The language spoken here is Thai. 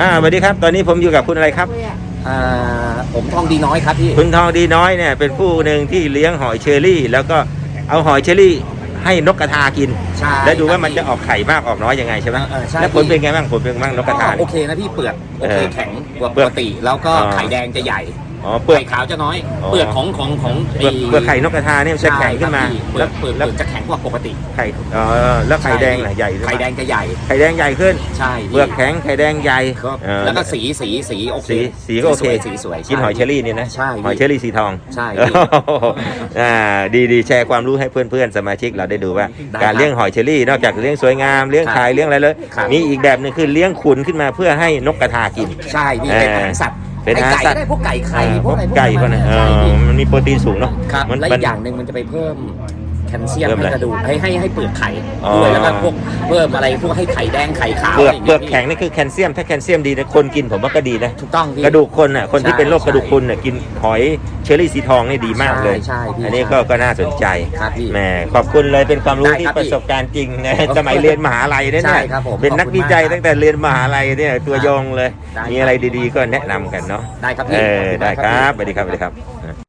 อ่าสวัสดีครับ ตอนนี้ผมอยู่กับคุณอะไรครับ อ่าผมทองดีน้อยครับพี่ คุณทองดีน้อยเนี่ยเป็นผู้หนึ่งที่เลี้ยงหอยเชอรี่ แล้วก็เอาหอยเชอรี่ให้นกกระทากิน ใช่แล้วดูว่าครับมันจะออกไข่มากออกน้อยยังไงใช่ไหมเออใช่ แล้วผลเป็นไงบ้างผลเป็นไงบ้างนกกระทาก็โอเนี่ยเคนะพี่เปลือกโอเคเออแข็งกว่าเปลืปอกกติ แล้วก็อ๋อ ไข่แดงจะใหญ่ อ๋อเปลือก ไข่ขาวจะน้อย อ๋อ เปลือกของของของเปลือกเปลือกไข่นกกระทาเนี่ยมันจะแข็งขึ้นมาใช่ครับพี่เปลืแล้อวกเปลือกแล้วจะแข็งกว่าปกติไข่อ๋อแล้วไข่แดงน่ะใหญ่หรือเปไข่ล่าแดงจะใหญ่ไข่แดงใหญ่ขึ้น ใช่พี่เปลือกแข็งไข่แดงใหญ่ก็เออ แล้วก็สีสีสีโอเคสีสีก็โอเคสีสวยสีสวยกินหอยเชอรี่เนี่ยนะใช่หอยเชอรี่สีทอง ใช่โอ้พี่โหอ่าดีดีแชร์ความรู้ให้เพื่อนๆ สมาชิกเราได้ดูว่า ได้การครับเลี้ยงหอยเชอรี่ นอกจากเลี้ยงสวยงามเลี้ยงครับขายเลี้ยงอะไรเลยครับ มีอีกแบบหนึงคือเลี้ยงขุนขึ้นมาเพื่อให้นกกระทากิน ใช่พี่เออเป็นอาหารสัตว์ เป็นอาหารไก่สัตว์ก็ได้พวกไก่ไข่อ่าพวกอะไรพวกไก่พวกนั้นเอใช่อพี่มันมีโปรตีนสูงเนาะครับมันและมัอีนกอย่างหนึ่งมันจะไปเพิ่มแค ลเซียมเพิ่มให้อะไรกระดูกให้ให้ให้เปลือกไข่อ๋อ ด้วยแล้วก็พวกเพิ่มอะไรพวกให้ไข่แดงไข่ขาวเปลือกะไรย่าเปลือกพี่แข็งนี่คือแคลเซียม ถ้าแคลเซียมดีนะคนกินผมว่าก็ดีนะ ถูกต้องพี่ กระดูกคนน่ะคนที่ใช่เป็นโรคกระดูกใช่พรุนน่ะกินหอยเชอรี่สีทองนี่ดีมากเลย ใช่ใช่พี่อันนี้ก็ก็น่าสนใจครับพี่แหมขอบคุณเลยเป็นความรู้ได้ที่ครับประสบการณ์จริงนะพี่สมัยเรียนมหาลัยเนี่ยใช่เนี่ยครับผมเป็นนักขอบคุณวิจัยมากครับตั้งแต่เรียนมหาลัยเนี่ยตัวยงเลย ได้มีอะไรดีๆก็แนะนำกันเนาะได้ครับเอพี่อได้ครับสวัสดีครับสวัสดีครับ